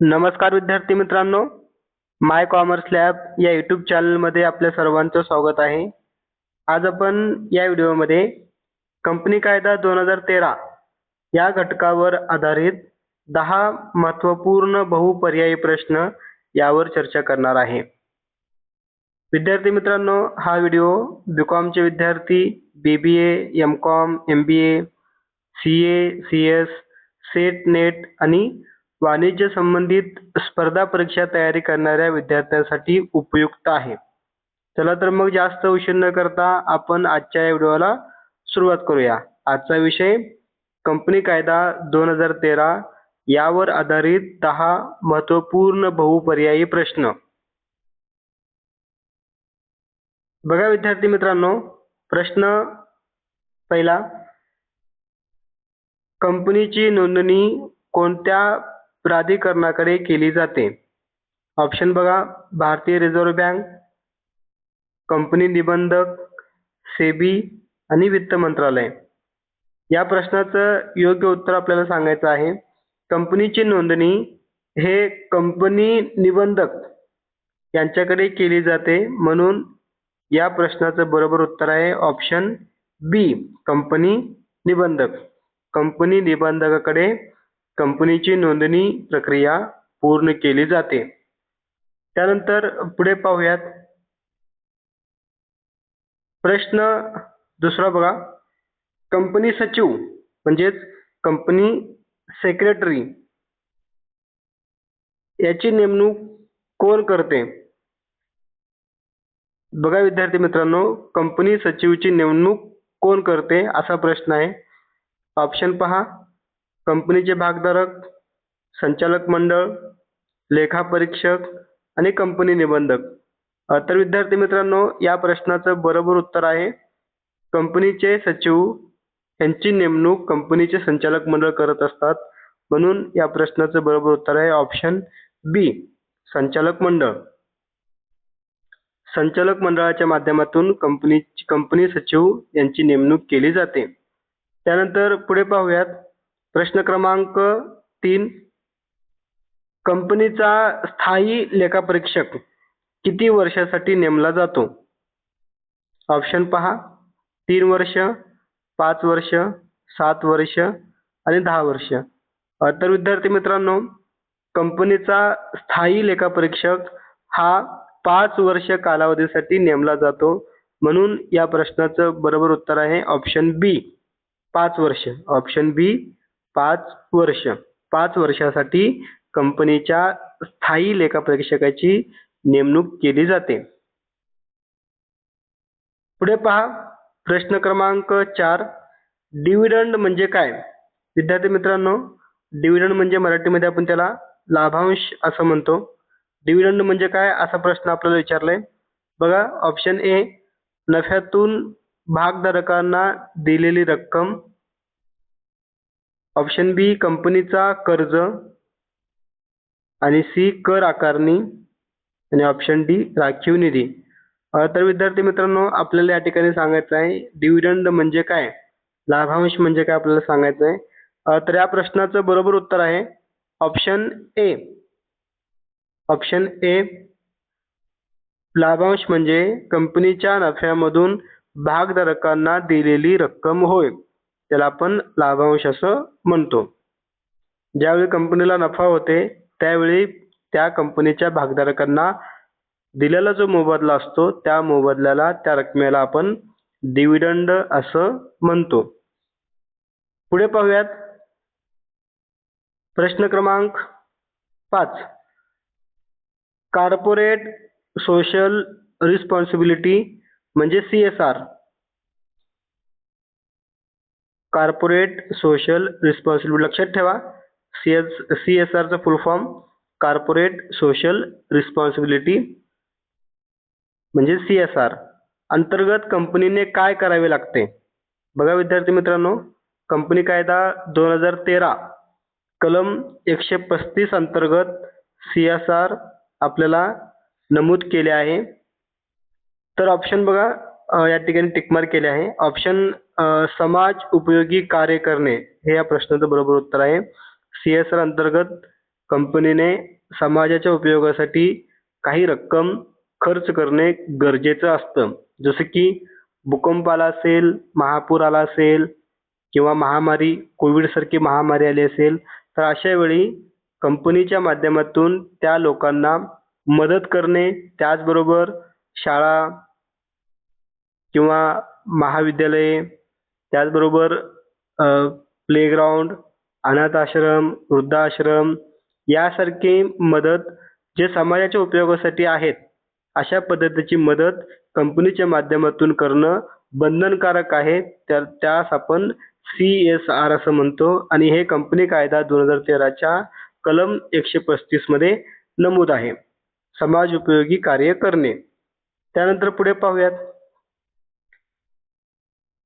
नमस्कार विद्यार्थी मित्रांनो माय कॉमर्स लॅब या यूट्यूब चॅनलमध्ये आपल्या सर्वांचं स्वागत आहे. आज आपण या व्हिडिओमध्ये कंपनी कायदा दोन हजार तेरा या घटकावर आधारित दहा महत्त्वपूर्ण बहुपर्यायी प्रश्न यावर चर्चा करणार आहे. विद्यार्थी मित्रांनो हा व्हिडिओ बी कॉमचे विद्यार्थी B B A M com M B A C A C S SET NET आणि वाणिज्य संबंधित स्पर्धा परीक्षा तयारी करणाऱ्या विद्यार्थ्यांसाठी उपयुक्त आहे. चला तर मग जास्त उशीर न करता आपण आजच्या या व्हिडिओला सुरुवात करूया. आजचा विषय कंपनी कायदा दोन हजार तेरा यावर आधारित दहा महत्त्वपूर्ण बहुपर्यायी प्रश्न. बघा विद्यार्थी मित्रांनो प्रश्न पहिला कंपनीची नोंदणी कोणत्या प्राधिकरणाकडे केली जाते. ऑप्शन बघा. भारतीय रिझर्व्ह बँक कंपनी निबंधक सेबी आणि वित्त मंत्रालय. या प्रश्नाचं योग्य उत्तर आपल्याला सांगायचं आहे. कंपनीची नोंदणी हे कंपनी निबंधक यांच्याकडे केली जाते म्हणून या प्रश्नाचं बरोबर उत्तर आहे ऑप्शन बी कंपनी निबंधक. कंपनी निबंधकाकडे कंपनीची नोंदणी प्रक्रिया पूर्ण केली जाते. त्यानंतर पुढे पाहूयात. प्रश्न दुसरा बघा. कंपनी सचिव म्हणजेच कंपनी सेक्रेटरी याची नेमणूक कोण करते? बघा विद्यार्थी मित्रांनो कंपनी सचिवची नेमणूक कोण करते असा प्रश्न आहे. ऑप्शन पहा. कंपनीचे भागधारक संचालक मंडळ लेखापरीक्षक आणि कंपनी निबंधक. तर विद्यार्थी मित्रांनो या प्रश्नाचं बरोबर उत्तर आहे. कंपनीचे सचिव यांची नेमणूक कंपनीचे संचालक मंडळ करत असतात. म्हणून या प्रश्नाचं बरोबर उत्तर आहे ऑप्शन बी संचालक मंडळ. संचालक मंडळाच्या माध्यमातून कंपनी कंपनी सचिव यांची नेमणूक केली जाते. त्यानंतर पुढे पाहूयात. प्रश्न क्रमांक तीन. कंपनीचा स्थायी लेखापरीक्षक किती वर्षासाठी नेमला जातो? ऑप्शन पहा. तीन वर्ष पाच वर्ष सात वर्ष आणि दहा वर्ष. तर विद्यार्थी मित्रांनो कंपनीचा स्थायी लेखापरीक्षक हा पाच वर्ष कालावधीसाठी नेमला जातो म्हणून या प्रश्नाचं बरोबर उत्तर आहे ऑप्शन बी. पाच वर्ष. ऑप्शन बी पाच वर्ष पाच वर्षासाठी कंपनीच्या स्थायी लेखापरीक्षकाची नेमणूक केली जाते. पुढे पहा प्रश्न क्रमांक चार डिव्हिडंड म्हणजे काय? विद्यार्थी मित्रांनो डिव्हिडंड म्हणजे मराठीमध्ये आपण त्याला लाभांश असं म्हणतो. डिव्हिडंड म्हणजे काय असा प्रश्न आपल्याला विचारलाय. बघा ऑप्शन ए नफ्यातून भागधारकांना दिलेली रक्कम ऑप्शन बी कंपनीचा कर्ज आणि सी कर आकारणी. आणि ऑप्शन डी राखीव निधी. तर विद्यार्थी मित्रांनो आपल्याला या ठिकाणी सांगायचं आहे डिव्हिडंड म्हणजे काय? लाभांश म्हणजे काय आपल्याला सांगायचं आहे? तर या प्रश्नाचं बरोबर उत्तर आहे ऑप्शन ए ऑप्शन ए लाभांश म्हणजे कंपनीच्या नफ्यामधून भागधारकांना दिलेली रक्कम होय. त्याला आपण लाभांश असं म्हणतो. ज्यावेळी कंपनीला नफा होते त्यावेळी त्या कंपनीच्या भागधारकांना दिलेला जो मोबदला असतो त्या मोबदल्याला त्या रकमेला आपण डिव्हिडंड असं म्हणतो. पुढे पाहूयात. प्रश्न क्रमांक पाच. कॉर्पोरेट सोशल रिस्पॉन्सिबिलिटी म्हणजे C S R corporate social responsibility लक्षात ठेवा. C S C S आरचा full form corporate social responsibility म्हणजे सी एस आर अंतर्गत कंपनीने काय करावे लागते? बघा विद्यार्थी मित्रांनो कंपनी कायदा दोन हजार तेरा. कलम एकशे पस्तीस अंतर्गत सी एस आर आपल्याला नमूद केले आहे. तर ऑप्शन बघा. या ठिकाणी टिकमार्क केले आहे. ऑप्शन समाज उपयोगी कार्य करणे हे या प्रश्नाचं बरोबर उत्तर आहे. सी एस आर अंतर्गत कंपनीने समाजाच्या उपयोगासाठी काही रक्कम खर्च करणे गरजेचं असतं. जसं की भूकंप आला असेल महापूर आला असेल किंवा महामारी कोविडसारखी महामारी आली असेल तर अशा वेळी कंपनीच्या माध्यमातून त्या लोकांना मदत करणे त्याचबरोबर शाळा किंवा महाविद्यालये त्याचबरोबर प्लेग्राऊंड अनाथ आश्रम वृद्धाश्रम यासारखी मदत जे समाजाच्या उपयोगासाठी आहेत अशा पद्धतीची मदत कंपनीच्या माध्यमातून करणं बंधनकारक आहे. तर त्यास आपण सी एस आर असं म्हणतो आणि हे कंपनी कायदा दोन हजार तेराच्या कलम एकशे पस्तीसमध्ये नमूद आहे. समाज उपयोगी कार्य करणे. त्यानंतर पुढे पाहूयात.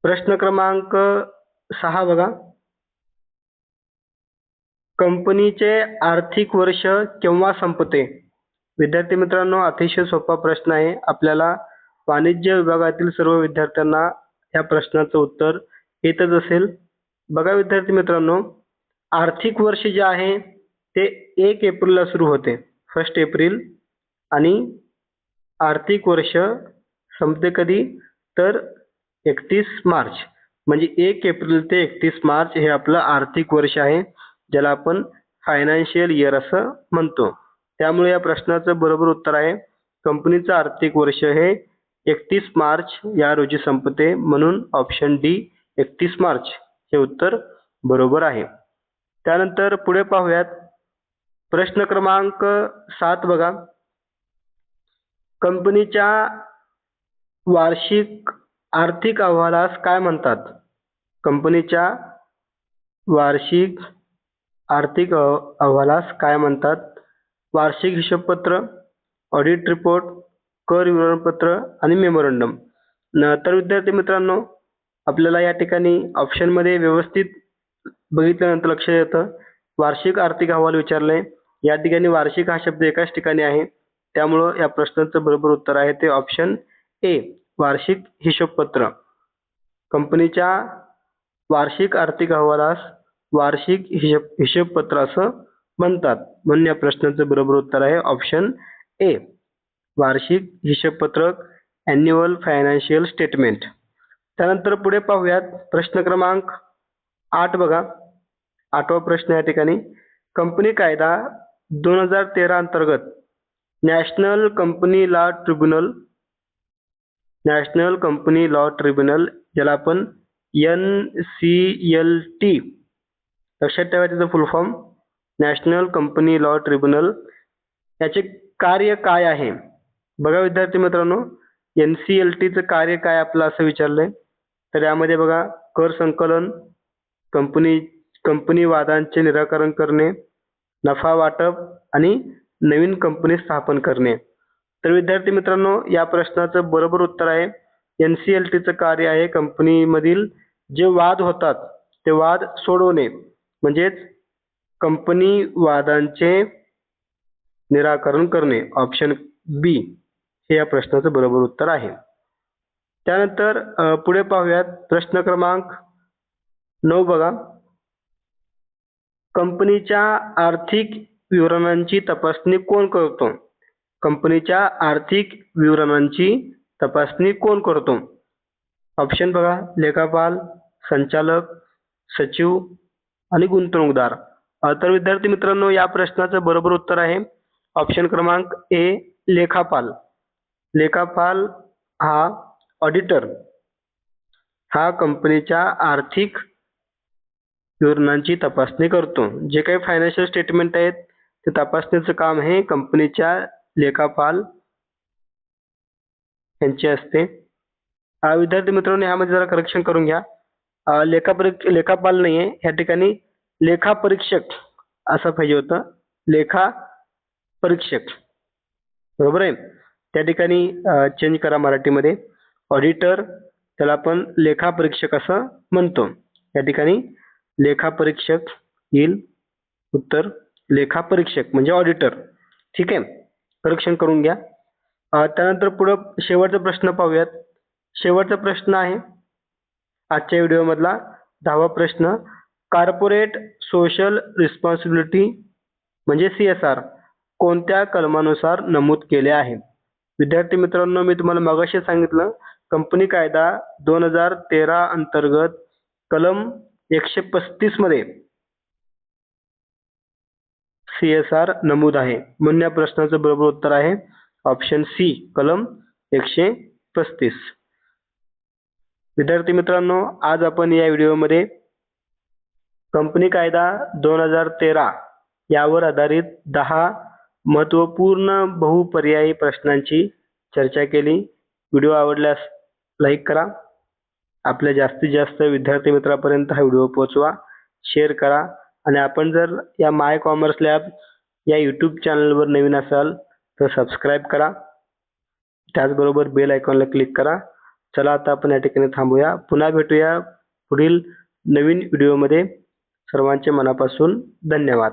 प्रश्न क्रमांक सहा बघा. कंपनीचे आर्थिक वर्ष केव्हा संपते? विद्यार्थी मित्रांनो अतिशय सोपा प्रश्न आहे. आपल्याला वाणिज्य विभागातील सर्व विद्यार्थ्यांना या प्रश्नाचं उत्तर येतच असेल. बघा विद्यार्थी मित्रांनो आर्थिक वर्ष जे आहे ते एक एप्रिलला सुरू होते. First April. आणि आर्थिक वर्ष संपते कधी? तर एकतीस मार्च. म्हणजे एक एप्रिल ते एकतीस मार्च हे आपलं आर्थिक वर्ष आहे ज्याला आपण फायनान्शियल इयर असं म्हणतो. त्यामुळे या प्रश्नाचं बरोबर उत्तर आहे कंपनीचं आर्थिक वर्ष हे एकतीस मार्च या रोजी संपते म्हणून ऑप्शन डी एकतीस मार्च हे उत्तर बरोबर आहे. त्यानंतर पुढे पाहूयात. प्रश्न क्रमांक सात बघा. कंपनीच्या वार्षिक आर्थिक अहवालास काय म्हणतात? कंपनीच्या वार्षिक आर्थिक अहवालास काय म्हणतात? वार्षिक हिशोबपत्र ऑडिट रिपोर्ट कर विवरणपत्र आणि मेमोरंडम तर विद्यार्थी मित्रांनो आपल्याला या ठिकाणी ऑप्शनमध्ये व्यवस्थित बघितल्यानंतर लक्षात येतं. वार्षिक आर्थिक अहवाल विचारले. या ठिकाणी वार्षिक हा शब्द एकाच ठिकाणी आहे. त्यामुळं या प्रश्नाचं बरोबर उत्तर आहे ते ऑप्शन ए वार्षिक हिशोबपत्र. कंपनीच्या वार्षिक आर्थिक अहवालास वार्षिक हिशोब हिशेबपत्र असं म्हणतात. म्हणून या प्रश्नाचं बरोबर उत्तर आहे ऑप्शन ए वार्षिक हिशोबपत्रक अॅन्युअल फायनान्शियल स्टेटमेंट त्यानंतर पुढे पाहूयात प्रश्न क्रमांक आठ बघा. आठवा प्रश्न या ठिकाणी. कंपनी कायदा दोन हजार तेरा अंतर्गत national company law tribunal national company law tribunal ज्याला आपण एन सी एल टी लक्षात ठेवा त्याचं full form. National company law tribunal. याचे कार्य काय आहे? बघा विद्यार्थी मित्रांनो एन सी एल टीचं कार्य काय आपलं असं विचारलंय. तर यामध्ये बघा कर संकलन कंपनी कंपनी वादांचे निराकरण करणे नफा वाटप आणि नवीन कंपनी स्थापन करणे. तर विद्यार्थी मित्रांनो या प्रश्नाचं बरोबर उत्तर आहे. एन सी एल टीचं कार्य आहे कंपनीमधील जे वाद होतात ते वाद सोडवणे. म्हणजेच कंपनी वादांचे निराकरण करणे. ऑप्शन बी हे या प्रश्नाचं बरोबर उत्तर आहे. त्यानंतर पुढे पाहूयात. प्रश्न क्रमांक नऊ बघा. कंपनीच्या आर्थिक विवरणांची तपासणी कोण करतो? कंपनीच्या आर्थिक विवरणांची तपासणी कोण करतो? ऑप्शन बघा. लेखापाल संचालक सचिव आणि गुंतवणूकदार. तर विद्यार्थी मित्रांनो या प्रश्नाचं बरोबर उत्तर आहे. ऑप्शन क्रमांक ए लेखापाल. लेखापाल हा ऑडिटर. हा कंपनीच्या आर्थिक विवरणांची तपासणी करतो. जे काही फायनान्शियल स्टेटमेंट आहेत ते तपासणीचं काम हे कंपनीच्या लेखापाल यांचे असते. विद्यार्थी मित्रांनो यामध्ये जरा करेक्शन करून घ्या. लेखापरीक्ष लेखापाल नाही आहे या ठिकाणी लेखा परीक्षक असं पाहिजे होतं. लेखा परीक्षक. बरोबर आहे? त्या ठिकाणी चेंज करा मराठीमध्ये. ऑडिटर त्याला आपण लेखा परीक्षक असं म्हणतो. या ठिकाणी लेखा परीक्षक येईल. उत्तर लेखा परीक्षक म्हणजे ऑडिटर ठीक आहे? करेक्शन करून घ्या. त्यानंतर पुढं शेवटचा प्रश्न पाहूयात. शेवटचा प्रश्न आहे आजच्या व्हिडिओमधला दहावा प्रश्न. कार्पोरेट सोशल रिस्पॉन्सिबिलिटी म्हणजे सी एस आर कोणत्या कलमानुसार नमूद केले आहे? विद्यार्थी मित्रांनो मी तुम्हाला मगाशी सांगितलं कंपनी कायदा दोन हजार तेरा अंतर्गत कलम एकशे पस्तीसमध्ये सी एस आर नमूद आहे. म्हणून या प्रश्नाचं बरोबर उत्तर आहे. ऑप्शन सी कलम एकशे पस्तीस. विद्यार्थी मित्रांनो आज आपण या व्हिडिओमध्ये कंपनी कायदा दोन हजार तेरा यावर आधारित दहा महत्त्वपूर्ण बहुपर्यायी प्रश्नांची चर्चा केली. व्हिडिओ आवडल्यास लाईक करा. आपल्या जास्तीत जास्त विद्यार्थी मित्रापर्यंत हा व्हिडिओ पोहोचवा. शेअर करा. आणि आपण जर या माय कॉमर्स लॅब या यूट्यूब चॅनलवर नवीन असाल तर सबस्क्राईब करा. त्याचबरोबर बेल आयकॉनला क्लिक करा. चला आता आपण या ठिकाणी थांबूया. पुन्हा भेटूया पुढील नवीन व्हिडिओमध्ये सर्वांचे मनापासून धन्यवाद.